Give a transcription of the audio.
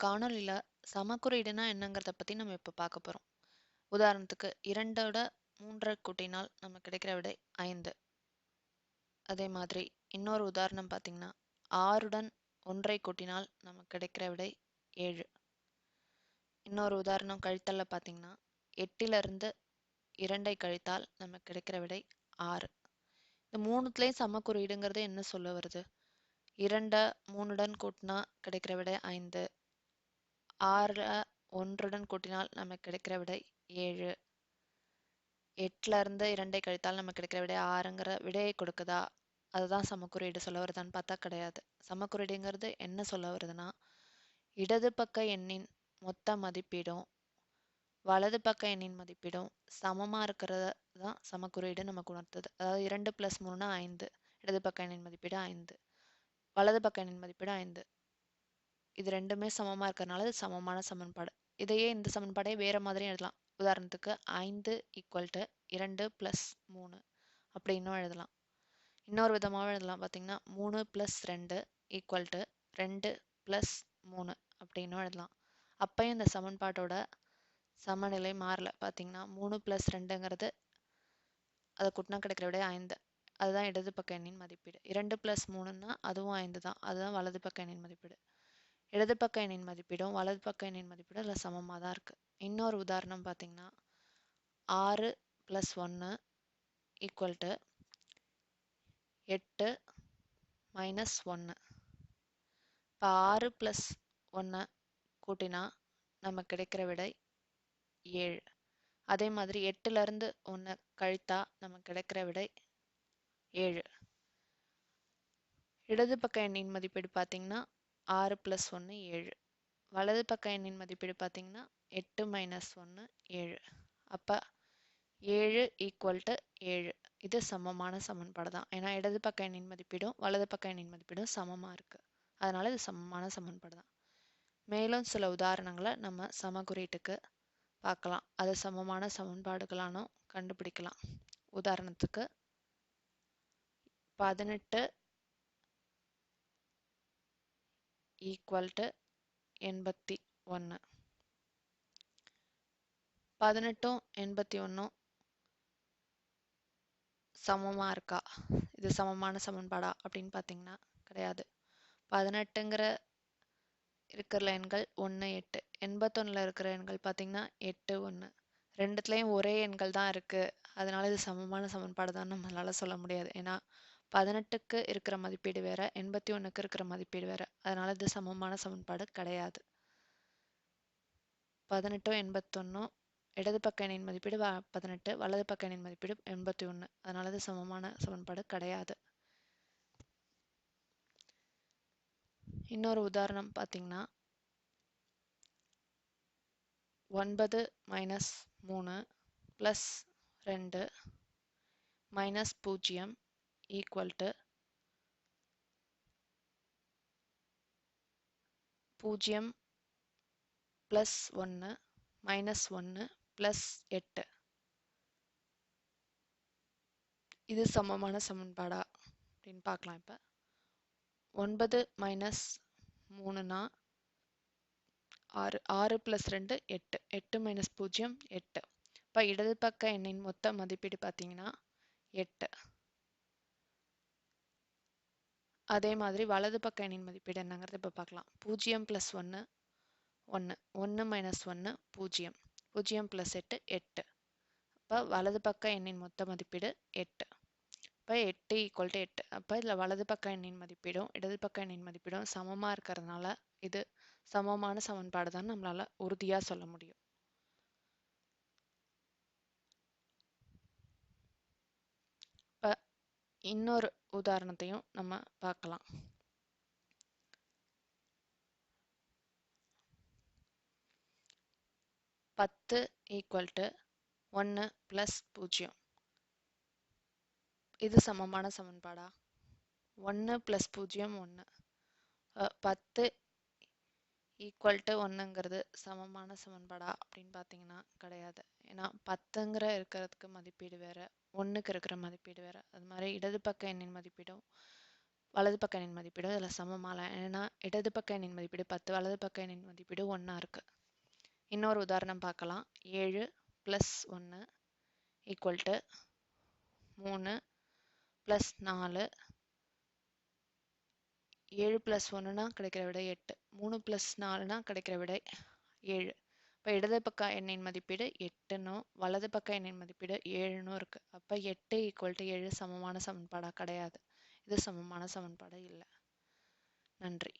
காணொலியில் சமக்குறியீடுனா என்னங்கிறத பற்றி நம்ம இப்போ பார்க்க போகிறோம் உதாரணத்துக்கு 2ஓட 3 கூட்டினால் நம்ம கிடைக்கிற விடை ஐந்து. அதே மாதிரி இன்னொரு உதாரணம் பார்த்திங்கன்னா ஆறுடன் ஒன்றை கூட்டினால் நமக்கு கிடைக்கிற விடை ஏழு. இன்னொரு உதாரணம் கழித்தலில் பார்த்தீங்கன்னா, 8லிருந்து 2ஐ கழித்தால் நமக்கு கிடைக்கிற விடை ஆறு. இந்த மூணுத்துலேயும் சமக்குறியீடுங்கிறது என்ன சொல்ல வருது? 2 3உடன் கூட்டினா கிடைக்கிற விடை ஐந்து. 6 1உடன் கூட்டினால் நமக்கு கிடைக்கிற விடை 7. 8ல இருந்து இரண்டை கழித்தால் நமக்கு கிடைக்கிற விடை ஆறுங்கிற விடையை கொடுக்குதா? அதுதான் சமக்குறியீடு சொல்ல வருதான்னு பார்த்தா கிடையாது. சமக்குறியீடுங்கிறது என்ன சொல்ல வருதுன்னா, இடது பக்க எண்ணின் மொத்த மதிப்பீடும், வலது பக்க எண்ணின் மதிப்பீடும் சமமாக இருக்கிறத தான் சமக்குறியீடு நமக்கு உணர்த்துது. அதாவது 2 பிளஸ் 3னா 5. இடது பக்க எண்ணின் மதிப்பீடு ஐந்து வலது பக்க எண்ணின் மதிப்பீடு ஐந்து இது ரெண்டுமே சமமாக இருக்கிறனால இது சமமான சமன்பாடு. இதையே இந்த சமன்பாடே வேறு மாதிரியும் எழுதலாம். உதாரணத்துக்கு ஐந்து ஈக்குவல் டு 2 பிளஸ் 3 அப்படின்னும் எழுதலாம். இன்னொரு விதமாகவும் எழுதலாம் பார்த்திங்கன்னா மூணு ப்ளஸ் ரெண்டு ஈக்குவல் டு ரெண்டு ப்ளஸ் மூணு அப்படின்னும் எழுதலாம். அப்பையும் இந்த சமன்பாட்டோட சமநிலை மாறல. பார்த்தீங்கன்னா, மூணு ப்ளஸ் ரெண்டுங்கிறது அதை கூட்டினா கிடைக்கிற விட ஐந்து அதுதான் இடது பக்க எண்ணின் மதிப்பீடு. இரண்டு ப்ளஸ் மூணுன்னா அதுவும் ஐந்து தான். அதுதான் வலது பக்க எண்ணின் மதிப்பீடு. இடது பக்க எண்ணின் மதிப்பீடும், வலது பக்க எண்ணின் மதிப்பீடும் அதில் சமமாக தான் இருக்குது இன்னொரு உதாரணம் பார்த்திங்கன்னா ஆறு ப்ளஸ் ஒன்று ஈக்குவல் டு எட்டு மைனஸ் ஒன்று இப்போ ஆறு ப்ளஸ் ஒன்று கூட்டினா நமக்கு கிடைக்கிற விடை ஏழு. அதே மாதிரி எட்டுலேருந்து ஒன்று கழித்தா நமக்கு கிடைக்கிற விடை ஏழு. இடது பக்க எண்ணின் மதிப்பீடு பார்த்தீங்கன்னா, ஆறு ப்ளஸ் ஒன்று ஏழு வலது பக்க எண்ணின் மதிப்பீடு பார்த்தீங்கன்னா, எட்டு மைனஸ் ஒன்று ஏழு அப்போ ஏழு ஈக்குவல் டு ஏழு இது சமமான சமன்பாடு தான். ஏன்னா இடது பக்க எண்ணின் மதிப்பீடும், வலது பக்க எண்ணின் மதிப்பீடும் சமமாக இருக்குது அதனால் இது சமமான சமன்பாடு தான். மேலும் சில உதாரணங்களை நம்ம சமக்குறியீட்டுக்கு பார்க்கலாம். அது சமமான சமன்பாடுகளானும் கண்டுபிடிக்கலாம். உதாரணத்துக்கு பதினெட்டு 18 ஈக்குவல் டு 81. 18ம் 81ம் சமமா இருக்கா? இது சமமான சமன்பாடா அப்படின்னு பார்த்தீங்கன்னா கிடையாது. 18ங்கிற இருக்கிற எண்கள் 1 8. 81ல இருக்கிற எண்கள் பார்த்தீங்கன்னா எட்டு ஒன்று ரெண்டுத்துலேயும் ஒரே எண்கள் தான் இருக்குது அதனால இது சமமான சமன்பாடு தான் நம்மளால சொல்ல முடியாது. ஏன்னா 18க்கு இருக்கிற மதிப்பீடு வேற, 81க்கு இருக்கிற மதிப்பீடு வேற. அதனால இது சமமான சமன்பாடு கிடையாது. 18ம் 81ம் இடது பக்க எண்ணின் மதிப்பீடு 18, வலது பக்க எண்ணின் மதிப்பீடு 81. அதனால இது சமமான சமன்பாடு கிடையாது. இன்னொரு உதாரணம் பார்த்தீங்கன்னா, ஒன்பது மைனஸ் மூணு ப்ளஸ் ரெண்டு மைனஸ் பூஜ்ஜியம் equal to 0 plus 1 minus 1 plus 8. இது சமமான சமன்பாடா அப்படின்னு பார்க்கலாம் இப்ப. 9 மைனஸ் 3னா 6. 6 ப்ளஸ் 2 8. 8 மைனஸ் 0 8. இப்போ இடது பக்க எண்ணின் மொத்த மதிப்பீடு பார்த்தீங்கன்னா 8. அதே மாதிரி வலது பக்க எண்ணின் மதிப்பீடு என்னங்கிறது இப்போ பார்க்கலாம். பூஜ்ஜியம் ப்ளஸ் ஒன்று ஒன்று ஒன்று மைனஸ் ஒன்று பூஜ்ஜியம் பூஜ்ஜியம் ப்ளஸ் எட்டு எட்டு அப்போ வலது பக்க எண்ணின் மொத்த மதிப்பீடு எட்டு இப்போ எட்டு ஈக்குவல் டு எட்டு அப்போ இதில் வலது பக்க எண்ணின் மதிப்பீடும், இடது பக்க எண்ணின் மதிப்பீடும் சமமாக இருக்கிறதுனால இது சமமான சமன்பாடு தான் நம்மளால் உறுதியாக சொல்ல முடியும். இன்னொரு உதாரணத்தையும் நம்ம பார்க்கலாம். பத்து ஈக்குவல் டு ஒன்று ப்ளஸ் பூஜ்ஜியம் இது சமமான சமன்பாடா? ஒன்று ப்ளஸ் பூஜ்ஜியம் ஒன்று பத்து ஈக்குவல் டு ஒன்றுங்கிறது சமமான சமன்பாடா அப்படின்னு பார்த்தீங்கன்னா கிடையாது. ஏன்னா 10ங்கிற இருக்கிறதுக்கு மதிப்பீடு வேற, ஒன்றுக்கு இருக்கிற மதிப்பீடு வேறு. அது மாதிரி இடது பக்க எண்ணின் மதிப்பீடும், வலது பக்க எண்ணின் மதிப்பீடும் இதில் சமமாகல ஏன்னா இடது பக்க எண்ணின் மதிப்பீடு பத்து வலது பக்க எண்ணின் மதிப்பீடு ஒன்றா இருக்குது இன்னொரு உதாரணம் பார்க்கலாம். ஏழு ப்ளஸ் ஒன்று ஈக்குவல் டு மூணு ப்ளஸ் நாலு. ஏழு ப்ளஸ் ஒன்றுனா கிடைக்கிற விடை எட்டு. மூணு ப்ளஸ் நாலுனா கிடைக்கிற விடை ஏழு. இப்போ இடது பக்க எண்ணின் மதிப்பீடு எட்டுன்னும் வலது பக்க எண்ணின் மதிப்பீடு ஏழுன்னும் இருக்குது அப்போ எட்டு ஈக்குவல் டு ஏழு சமமான சமன்பாடாக கிடையாது. இது சமமான சமன்பாடு இல்லை. நன்றி.